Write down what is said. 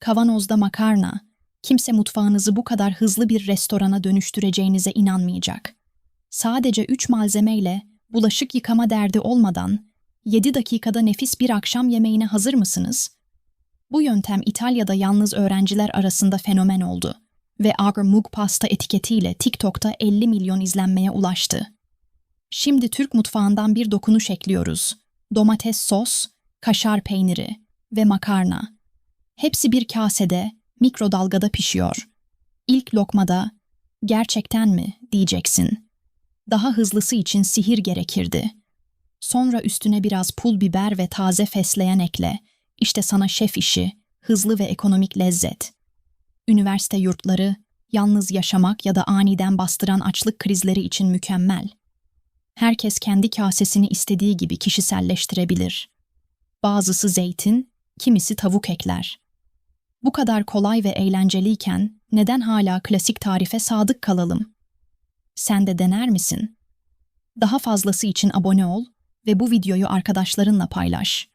kavanozda makarna. Kimse mutfağınızı bu kadar hızlı bir restorana dönüştüreceğinize inanmayacak. Sadece üç malzemeyle bulaşık yıkama derdi olmadan 7 dakikada nefis bir akşam yemeğine hazır mısınız? Bu yöntem İtalya'da yalnız öğrenciler arasında fenomen oldu ve Agar Mug Pasta etiketiyle TikTok'ta 50 milyon izlenmeye ulaştı. Şimdi Türk mutfağından bir dokunuş ekliyoruz. Domates sos, kaşar peyniri ve makarna. Hepsi bir kasede, mikrodalgada pişiyor. İlk lokmada, gerçekten mi diyeceksin. Daha hızlısı için sihir gerekirdi. Sonra üstüne biraz pul biber ve taze fesleğen ekle. İşte sana şef işi, hızlı ve ekonomik lezzet. Üniversite yurtları, yalnız yaşamak ya da aniden bastıran açlık krizleri için mükemmel. Herkes kendi kasesini istediği gibi kişiselleştirebilir. Bazısı zeytin, kimisi tavuk ekler. Bu kadar kolay ve eğlenceliyken neden hala klasik tarife sadık kalalım? Sen de dener misin? Daha fazlası için abone ol ve bu videoyu arkadaşlarınla paylaş.